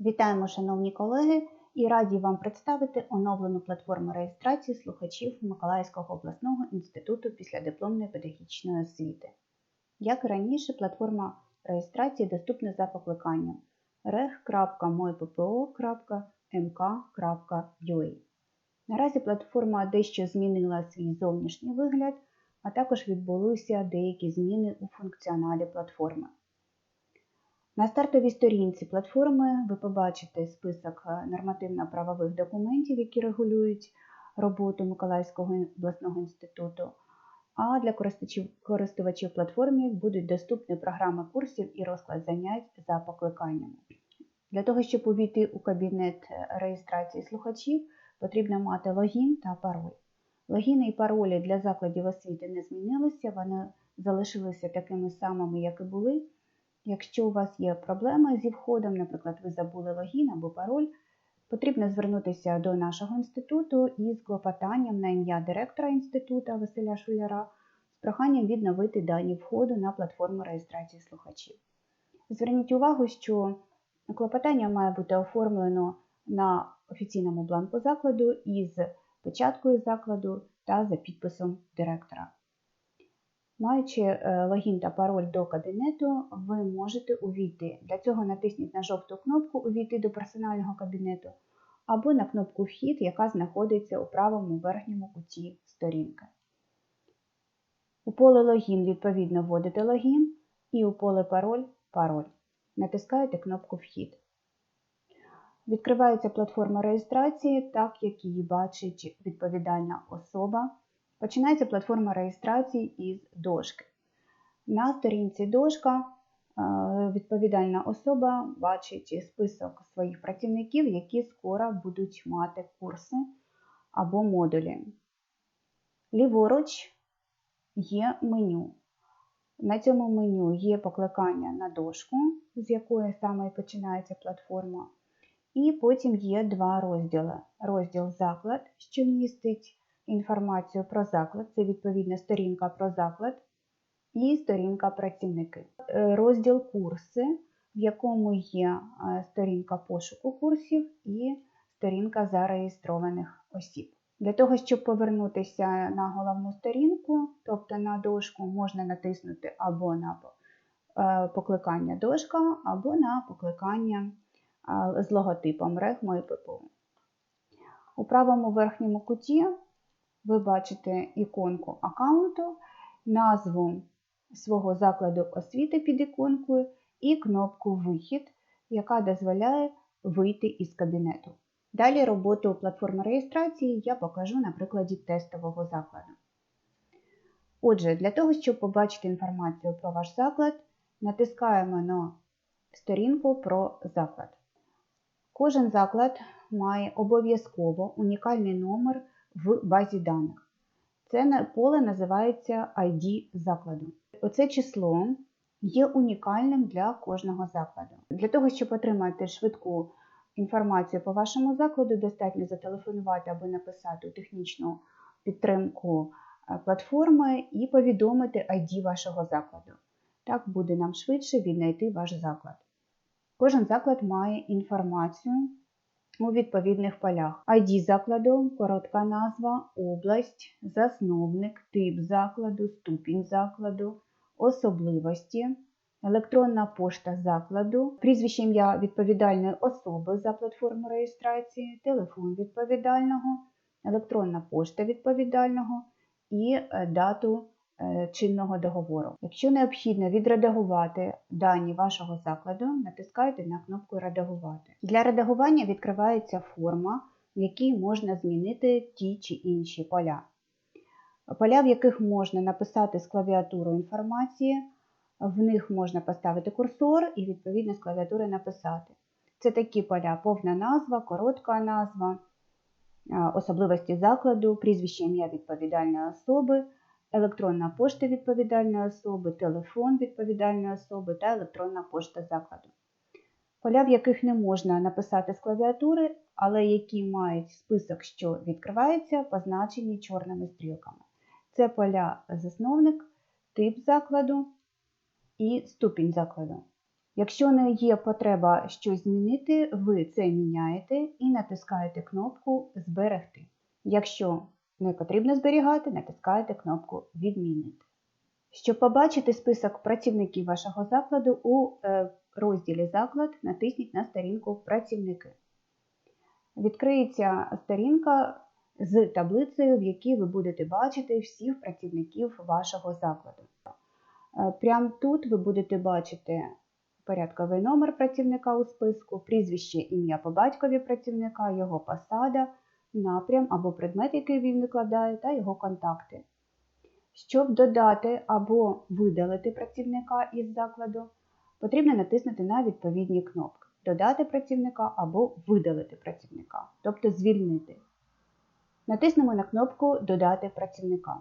Вітаємо, шановні колеги, і раді вам представити оновлену платформу реєстрації слухачів Миколаївського обласного інституту післядипломної педагогічної освіти. Як і раніше, платформа реєстрації доступна за покликанням reg.moyppo.mk.ua. Наразі платформа дещо змінила свій зовнішній вигляд, а також відбулися деякі зміни у функціоналі платформи. На стартовій сторінці платформи ви побачите список е, нормативно-правових документів, які регулюють роботу Миколаївського обласного інституту. А для користувачів, платформи будуть доступні програми курсів і розклад занять за покликаннями. Для того, щоб увійти у кабінет е, реєстрації слухачів, потрібно мати логін та пароль. Логіни і паролі для закладів освіти не змінилися, вони залишилися такими самими, як і були. Якщо у вас є проблеми зі входом, наприклад, ви забули логін або пароль, потрібно звернутися до нашого інституту із клопотанням на ім'я директора інституту Василя Шуляра з проханням відновити дані входу на платформу реєстрації слухачів. Зверніть увагу, що клопотання має бути оформлено на офіційному бланку закладу із печаткою закладу та за підписом директора. Маючи е, логін та пароль до кабінету, ви можете увійти. Для цього натисніть на жовту кнопку Увійти до персонального кабінету або на кнопку Вхід, яка знаходиться у правому верхньому куті сторінки. У поле логін, відповідно, вводите логін і у поле пароль пароль. Натискаєте кнопку Вхід. Відкривається платформа реєстрації, так як її бачить відповідальна особа. Починається платформа реєстрації із дошки. На сторінці дошка е, відповідальна особа бачить список своїх працівників, які скоро будуть мати курси або модулі. Ліворуч є меню. На цьому меню є покликання на дошку, з якої саме починається платформа. І потім є два розділи: розділ заклад, що містить інформацію про заклад, це відповідна сторінка про заклад і сторінка працівники. Е, розділ курси, в якому є е, сторінка пошуку курсів і сторінка зареєстрованих осіб. Для того, щоб повернутися на головну сторінку, тобто на дошку, можна натиснути або на е, покликання дошка, або на покликання з логотипом RegMoyPPO. У правому верхньому куті ви бачите іконку аккаунту, назву свого закладу освіти під іконкою і кнопку Вихід, яка дозволяє вийти із кабінету. Далі роботу платформи реєстрації я покажу на прикладі тестового закладу. Отже, для того, щоб побачити інформацію про ваш заклад, натискаємо на сторінку про заклад. Кожен заклад має обов'язково унікальний номер в базі даних. Це поле називається ID закладу. Оце число є унікальним для кожного закладу. Для того, щоб отримати швидку інформацію по вашому закладу, достатньо зателефонувати або написати у технічну підтримку е, платформи і повідомити ID вашого закладу. Так буде нам швидше віднайти ваш заклад. Кожен заклад має інформацію у відповідних полях. ID закладу, коротка назва, область, засновник, тип закладу, ступінь закладу, особливості, електронна пошта закладу, прізвище ім'я відповідальної особи за платформу реєстрації, телефон відповідального, електронна пошта відповідального і е, дату чинного договору. Якщо необхідно відредагувати дані вашого закладу, натискайте на кнопку Редагувати. Для редагування відкривається форма, в якій можна змінити ті чи інші поля. Поля, в яких можна написати з клавіатурою інформації, в них можна поставити курсор і, відповідно, з клавіатури написати. Це такі поля: повна назва, коротка назва, е, особливості закладу, прізвище ім'я відповідальної особи електронна пошта відповідальної особи, телефон відповідальної особи та електронна пошта закладу. Поля, в яких не можна написати з клавіатури, але які мають список, що відкривається, позначені чорними стрілками. Це поля засновник, тип закладу і ступінь закладу. Якщо не є потреба щось змінити, ви це міняєте і натискаєте кнопку Зберегти. Якщо не потрібно зберігати, натискаєте кнопку Відмінити. Щоб побачити список працівників вашого закладу, у е, розділі Заклад натисніть на сторінку Працівники. Відкриється сторінка з таблицею, в якій ви будете бачити всіх працівників вашого закладу. Е, Прямо тут ви будете бачити порядковий номер працівника у списку, прізвище, ім'я по батькові працівника, його посада, напрям або предмет, який він викладає, та його контакти. Щоб додати або видалити працівника із закладу, потрібно натиснути на відповідні кнопки Додати працівника або видалити працівника, тобто звільнити. Натиснемо на кнопку Додати працівника.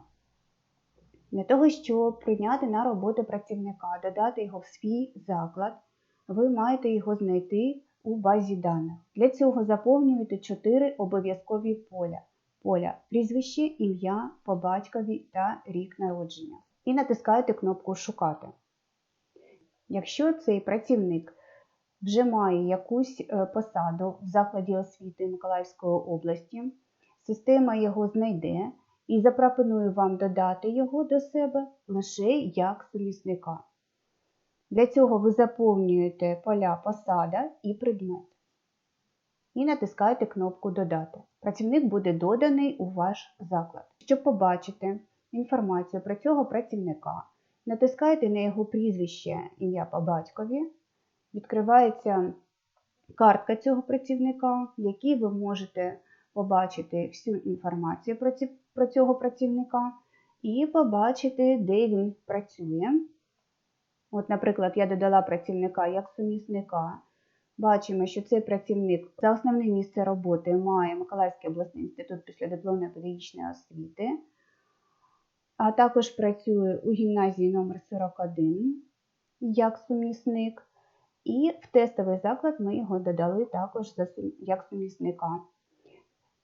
Для того, щоб прийняти на роботу працівника, додати його в свій заклад, ви маєте його знайти у базі даних. Для цього заповнюєте 4 обов'язкові поля. Поля прізвище, ім'я, по батькові та рік народження. І натискаєте кнопку Шукати. Якщо цей працівник вже має якусь е, посаду в закладі освіти Миколаївської області, система його знайде і запропоную вам додати його до себе лише як сумісника. Для цього ви заповнюєте поля посада і предмет. І натискаєте кнопку Додати. Працівник буде доданий у ваш заклад. Щоб побачити інформацію про цього працівника, натискаєте на його прізвище ім'я по батькові, відкривається картка цього працівника, в якій ви можете побачити всю інформацію про, цього працівника і побачити, де він працює. От, Наприклад, я додала працівника як сумісника. Бачимо, що цей працівник за основне місце роботи має Миколаївський обласний інститут післядипломної педагогічної освіти, а також працює у гімназії номер 41 як сумісник. І в тестовий заклад ми його додали також як сумісника.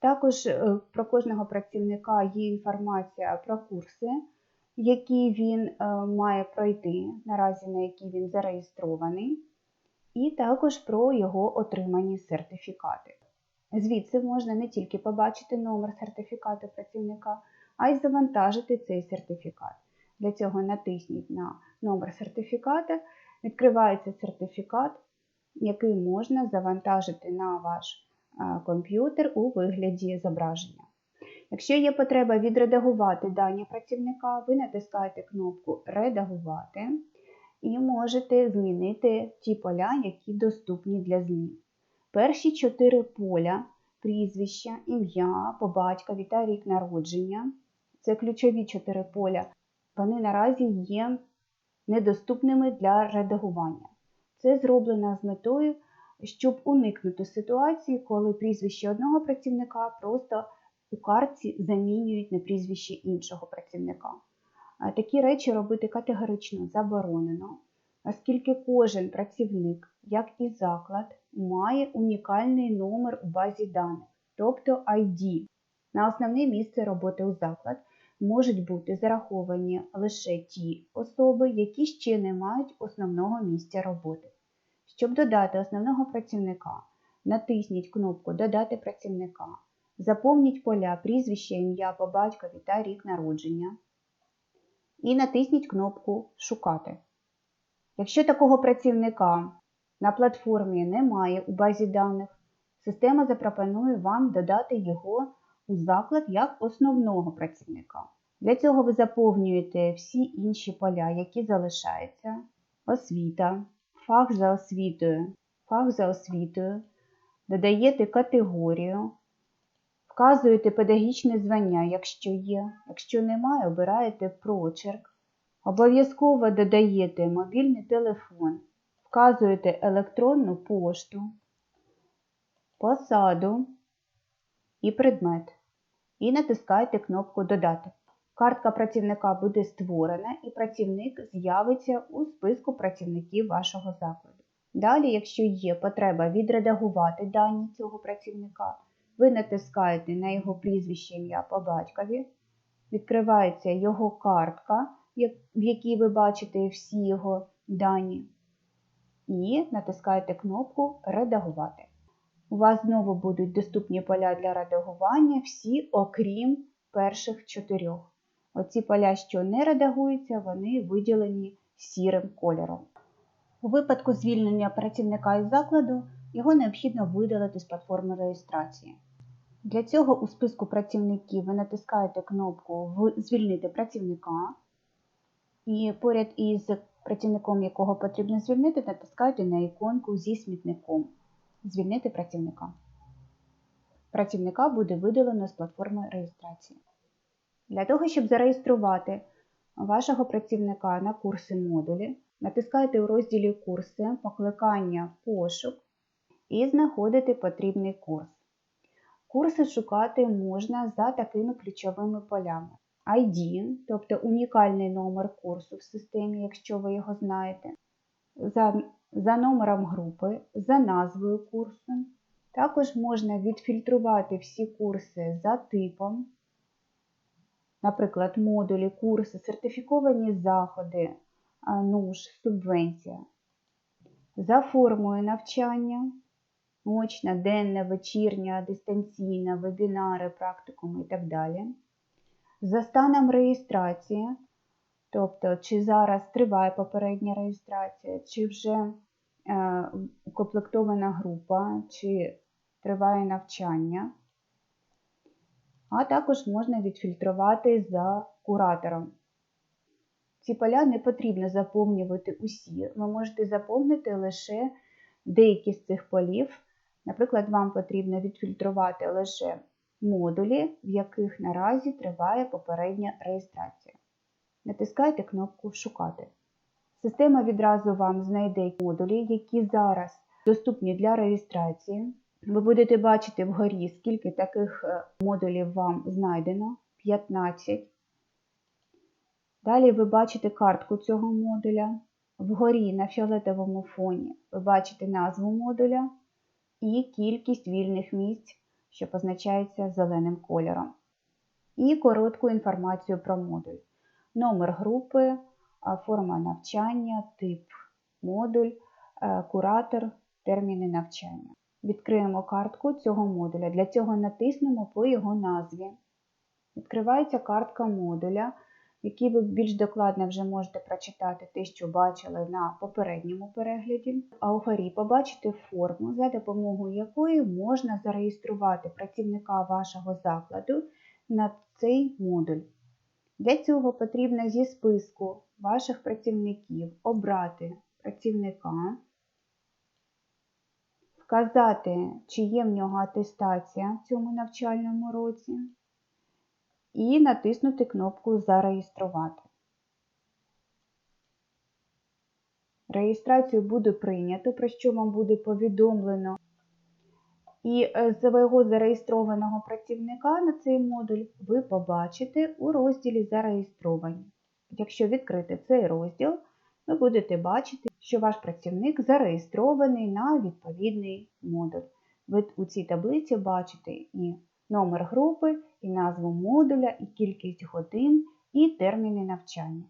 Також е, про кожного працівника є інформація про курси, які він е, має пройти, наразі на які він зареєстрований, і також про його отримані сертифікати. Звідси можна не тільки побачити номер сертифікату працівника, а й завантажити цей сертифікат. Для цього натисніть на номер сертифіката, відкривається сертифікат, який можна завантажити на ваш комп'ютер у вигляді зображення. Якщо є потреба відредагувати дані працівника, ви натискаєте кнопку Редагувати і можете змінити ті поля, які доступні для змін. Перші чотири поля прізвища, ім'я, по батькові та рік народження це ключові чотири поля, вони наразі є недоступними для редагування. Це зроблено з метою щоб уникнути ситуації, коли прізвище одного працівника просто у картці замінюють на прізвище іншого працівника. Такі речі робити категорично заборонено, оскільки кожен працівник, як і заклад, має унікальний номер у базі даних, тобто ID. На основне місце роботи у заклад можуть бути зараховані лише ті особи, які ще не мають основного місця роботи. Щоб додати основного працівника, натисніть кнопку Додати працівника, заповніть поля прізвище, ім'я по батькові та рік народження. І натисніть кнопку Шукати. Якщо такого працівника на платформі немає у базі даних, система запропонує вам додати його у заклад як основного працівника. Для цього ви заповнюєте всі інші поля, які залишаються, освіта. Фах за освітою, фах за освітою, додаєте категорію, вказуєте педагогічне звання, якщо є, якщо немає, обираєте прочерк. Обов'язково додаєте мобільний телефон, вказуєте електронну пошту, посаду і предмет. І натискаєте кнопку Додати. Картка працівника буде створена і працівник з'явиться у списку працівників вашого закладу. Далі, якщо є потреба відредагувати дані цього працівника, ви натискаєте на його прізвище ім'я по батькові, відкривається його картка, в якій ви бачите всі його дані. і натискаєте кнопку Редагувати. У вас знову будуть доступні поля для редагування, всі окрім перших чотирьох. Оці поля, що не редагуються, вони виділені сірим кольором. У випадку звільнення працівника із закладу його необхідно видалити з платформи реєстрації. Для цього у списку працівників ви натискаєте кнопку Звільнити працівника, і поряд із працівником, якого потрібно звільнити, натискаєте на іконку зі смітником Звільнити працівника. Працівника буде видалено з платформи реєстрації. Для того, щоб зареєструвати вашого працівника на курси модулі, натискайте у розділі Курси покликання Пошук і знаходите потрібний курс. Курси шукати можна за такими ключовими полями. ID, тобто унікальний номер курсу в системі, якщо ви його знаєте, за, за номером групи, за назвою курсу. Також можна відфільтрувати всі курси за типом, наприклад, модулі, курси, сертифіковані заходи, НУШ, субвенція, за формою навчання, очна, денна, вечірня, дистанційна, вебінари, практикуми і так далі. За станом реєстрації, тобто, чи зараз триває попередня реєстрація, чи вже е, укомплектована група, чи триває навчання. А також можна відфільтрувати за куратором. Ці поля не потрібно заповнювати усі. Ви можете заповнити лише деякі з цих полів. Наприклад, вам потрібно відфільтрувати лише модулі, в яких наразі триває попередня реєстрація. Натискайте кнопку Шукати. Система відразу вам знайде модулі, які зараз доступні для реєстрації. Ви будете бачити вгорі, скільки таких модулів вам знайдено 15. Далі ви бачите картку цього модуля. Вгорі на фіолетовому фоні ви бачите назву модуля і кількість вільних місць, що позначається зеленим кольором. І коротку інформацію про модуль. Номер групи, форма навчання, тип модуль, куратор, терміни навчання. Відкриємо картку цього модуля. Для цього натиснемо по його назві. Відкривається картка модуля, в якій ви більш докладно вже можете прочитати те, що бачили на попередньому перегляді, а у угорі побачите форму, за допомогою якої можна зареєструвати працівника вашого закладу на цей модуль. Для цього потрібно зі списку ваших працівників обрати працівника, вказати, чи є в нього атестація в цьому навчальному році, і натиснути кнопку Зареєструвати. Реєстрацію буде прийнято, про що вам буде повідомлено. І свого зареєстрованого працівника на цей модуль ви побачите у розділі Зареєстровані. Якщо відкрити цей розділ, ви будете бачити, що ваш працівник зареєстрований на відповідний модуль. Ви у цій таблиці бачите і номер групи, і назву модуля, і кількість годин, і терміни навчання.